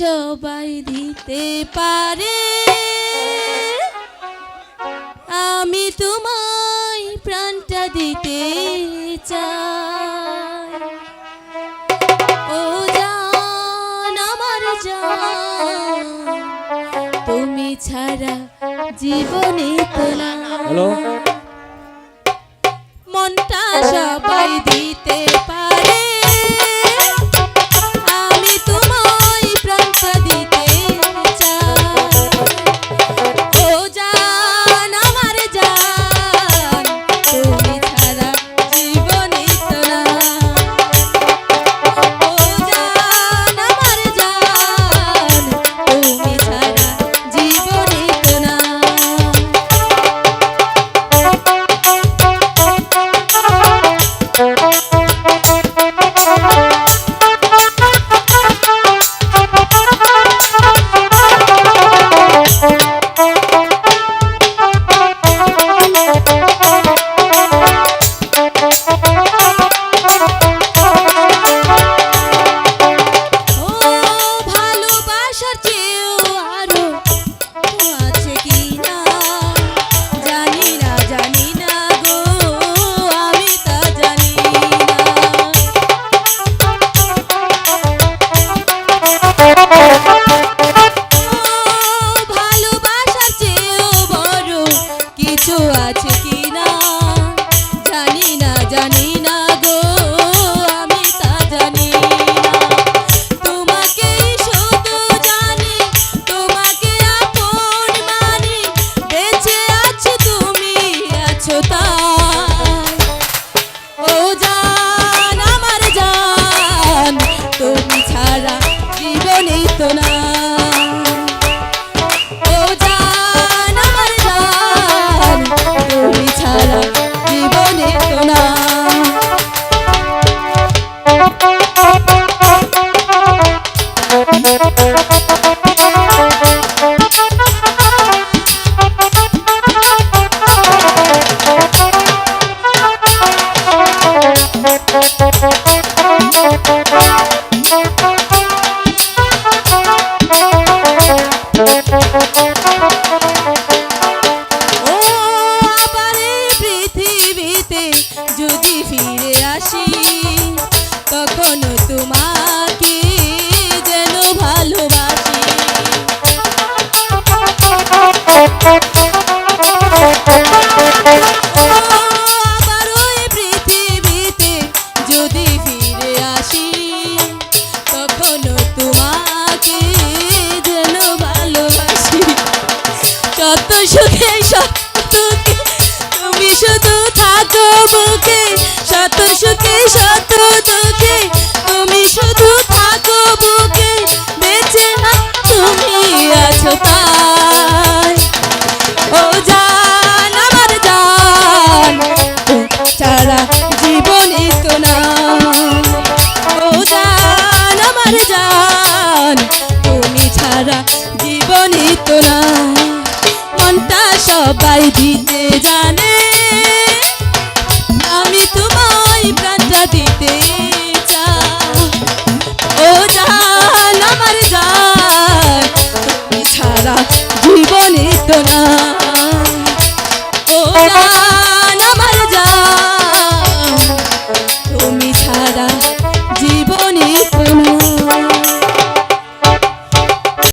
সবাই দিতে পারে। আমি তোমায় প্রাণটা দিতে চাই। ও জান আমার জান তুমি ছাড়া জীবনে তোলা মনটা সবাই না যদি ফিরে আসি, তখন তোমাকে যেন ভালোবাসি। ও আবার পৃথিবীতে যদি ফিরে আসি, তখন তোমাকে যেন ভালোবাসি। কত সুখে সত দুঃখে তুমি শুধু থাকো বুকে শত সুখে, শত দুঃখে। তুমি শুধু থাকো বুকে বেঁচে তুমি আছো তাই ও জান, আমার ছাড়া জীবনে তো না ও জান, আমার তুমি ছাড়া জীবনে তো না মনটা সবাই দিতে জানে। না